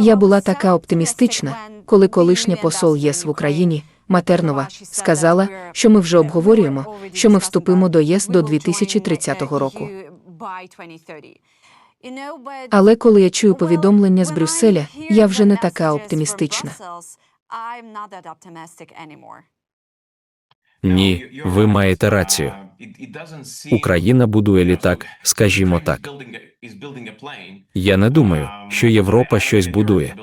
Я була така оптимістична, коли колишня посол ЄС в Україні, Матернова, сказала, що ми вже обговорюємо, що ми вступимо до ЄС до 2030 року. Але коли я чую повідомлення з Брюсселя, я вже не така оптимістична. Ні, ви маєте рацію. Україна будує літак, скажімо так. Я не думаю, що Європа щось будує.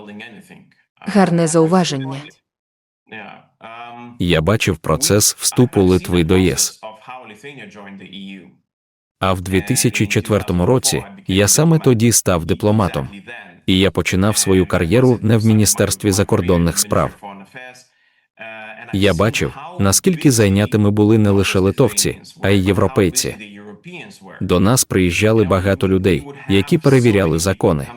Гарне зауваження. Я бачив процес вступу Литви до ЄС. А в 2004 році я саме тоді став дипломатом, і я починав свою кар'єру не в Міністерстві закордонних справ. Я бачив, наскільки зайнятими були не лише литовці, а й європейці. До нас приїжджали багато людей, які перевіряли закони.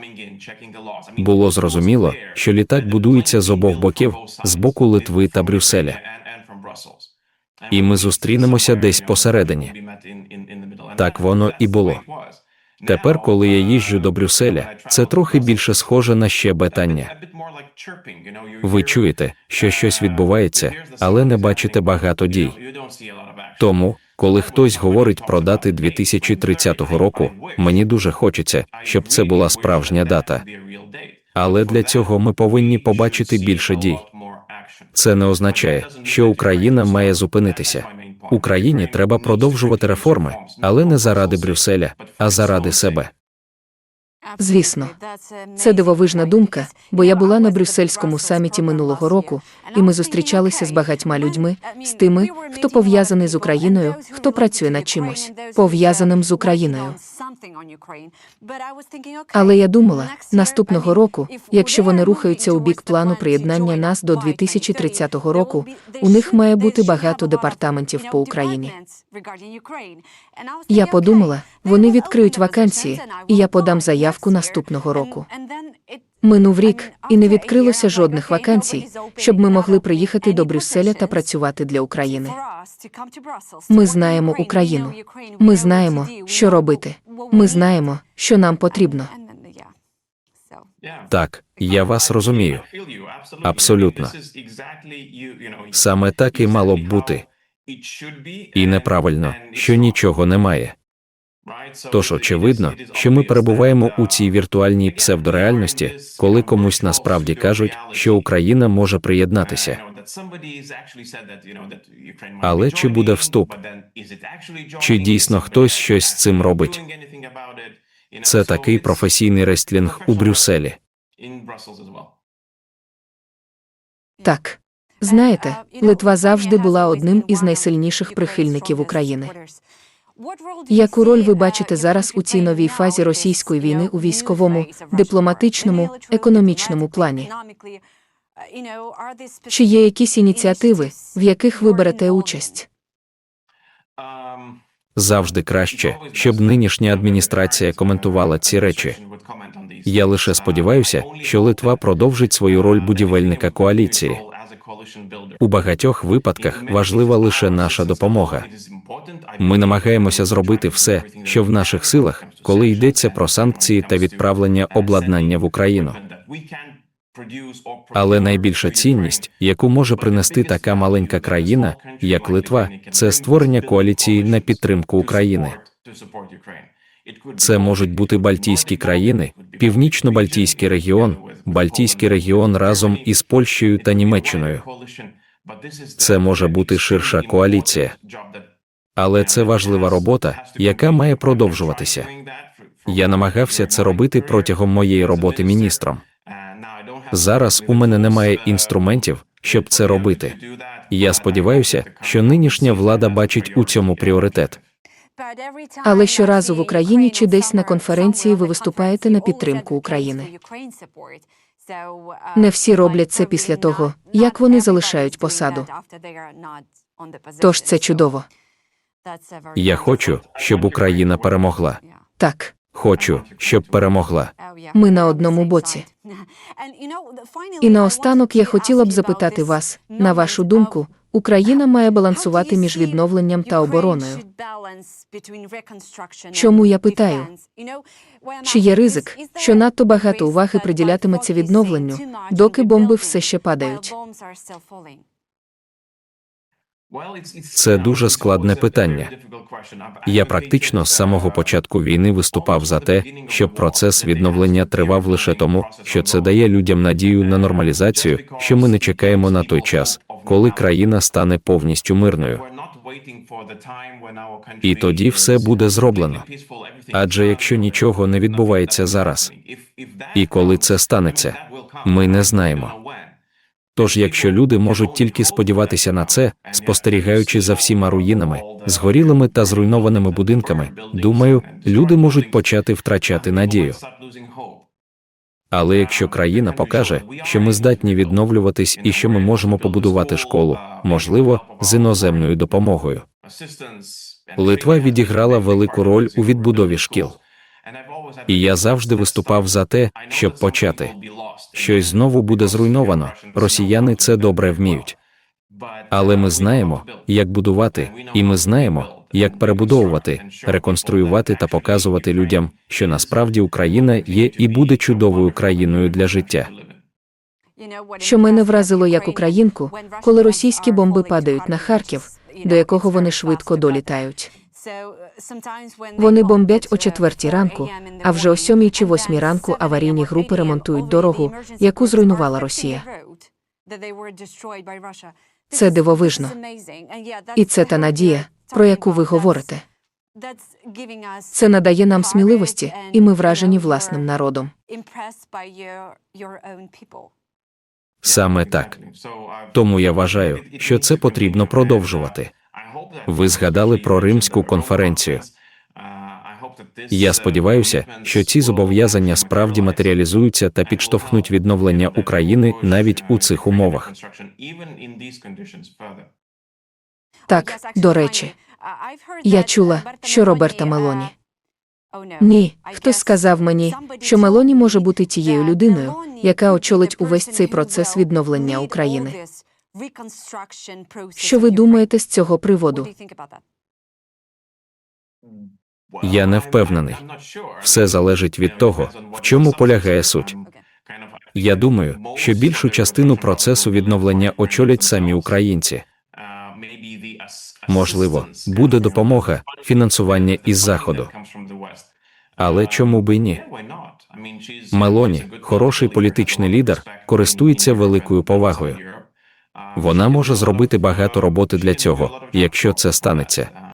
Було зрозуміло, що літак будується з обох боків, з боку Литви та Брюсселя. І ми зустрінемося десь посередині. Так воно і було. Тепер, коли я їжджу до Брюсселя, це трохи більше схоже на щебетання. Ви чуєте, що щось відбувається, але не бачите багато дій. Тому, коли хтось говорить про дати 2030 року, мені дуже хочеться, щоб це була справжня дата. Але для цього ми повинні побачити більше дій. Це не означає, що Україна має зупинитися. Україні треба продовжувати реформи, але не заради Брюсселя, а заради себе. Звісно, це дивовижна думка, бо я була на брюссельському саміті минулого року, і ми зустрічалися з багатьма людьми, з тими, хто пов'язаний з Україною, хто працює над чимось, пов'язаним з Україною. Але я думала, наступного року, якщо вони рухаються у бік плану приєднання нас до 2030 року, у них має бути багато департаментів по Україні. Я подумала, вони відкриють вакансії, і я подам заявку наступного року. Минув рік, і не відкрилося жодних вакансій, щоб ми могли приїхати до Брюсселя та працювати для України. Ми знаємо Україну. Ми знаємо, що робити. Ми знаємо, що нам потрібно. Так, я вас розумію. Абсолютно. Саме так і мало б бути. І неправильно, що нічого немає. Тож очевидно, що ми перебуваємо у цій віртуальній псевдореальності, коли комусь насправді кажуть, що Україна може приєднатися. Але чи буде вступ? Чи дійсно хтось щось з цим робить? Це такий професійний рестлінг у Брюсселі. Так. Знаєте, Литва завжди була одним із найсильніших прихильників України. Яку роль ви бачите зараз у цій новій фазі російської війни у військовому, дипломатичному, економічному плані? Чи є якісь ініціативи, в яких ви берете участь? Завжди краще, щоб нинішня адміністрація коментувала ці речі. Я лише сподіваюся, що Литва продовжить свою роль будівельника коаліції. У багатьох випадках важлива лише наша допомога. Ми намагаємося зробити все, що в наших силах, коли йдеться про санкції та відправлення обладнання в Україну. Але найбільша цінність, яку може принести така маленька країна, як Литва, це створення коаліції на підтримку України. Це можуть бути Балтійські країни, Північно-Балтійський регіон, Балтійський регіон разом із Польщею та Німеччиною. Це може бути ширша коаліція. Але це важлива робота, яка має продовжуватися. Я намагався це робити протягом моєї роботи міністром. Зараз у мене немає інструментів, щоб це робити. Я сподіваюся, що нинішня влада бачить у цьому пріоритет. Але щоразу в Україні чи десь на конференції ви виступаєте на підтримку України. Не всі роблять це після того, як вони залишають посаду. Тож це чудово. Я хочу, щоб Україна перемогла. Так, Хочу, щоб перемогла. ми на одному боці. І наостанок я хотіла б запитати вас, на вашу думку, Україна має балансувати між відновленням та обороною. Чому я питаю? Чи є ризик, що надто багато уваги приділятиметься відновленню, доки бомби все ще падають? Це дуже складне питання. Я практично з самого початку війни виступав за те, щоб процес відновлення тривав лише тому, що це дає людям надію на нормалізацію, що ми не чекаємо на той час, коли країна стане повністю мирною. І тоді все буде зроблено. Адже якщо нічого не відбувається зараз, і коли це станеться, ми не знаємо. Тож, якщо люди можуть тільки сподіватися на це, спостерігаючи за всіма руїнами, згорілими та зруйнованими будинками, думаю, люди можуть почати втрачати надію. Але якщо країна покаже, що ми здатні відновлюватись і що ми можемо побудувати школу, можливо, з іноземною допомогою. Литва відіграла велику роль у відбудові шкіл. І я завжди виступав за те, щоб почати. Щось знову буде зруйновано. Росіяни це добре вміють. Але ми знаємо, як будувати, і ми знаємо, як перебудовувати, реконструювати та показувати людям, що насправді Україна є і буде чудовою країною для життя. Що мене вразило як українку, коли російські бомби падають на Харків, до якого вони швидко долітають. Вони бомблять о четвертій ранку, а вже о сьомій чи восьмій ранку аварійні групи ремонтують дорогу, яку зруйнувала Росія. Це дивовижно. І це та надія, про яку ви говорите. Це надає нам сміливості, і ми вражені власним народом. Саме так. Тому я вважаю, що це потрібно продовжувати. Ви згадали про Римську конференцію. Я сподіваюся, що ці зобов'язання справді матеріалізуються та підштовхнуть відновлення України навіть у цих умовах. Так, до речі, я чула, що Роберта Мелоні. Ні, хтось сказав мені, що Мелоні може бути тією людиною, яка очолить увесь цей процес відновлення України. Що ви думаєте з цього приводу? Я не впевнений. Все залежить від того, в чому полягає суть. Я думаю, що більшу частину процесу відновлення очолять самі українці. Можливо, буде допомога, фінансування із заходу. Але чому би ні? Мелоні, хороший політичний лідер, користується великою повагою. Вона може зробити багато роботи для цього, якщо це станеться.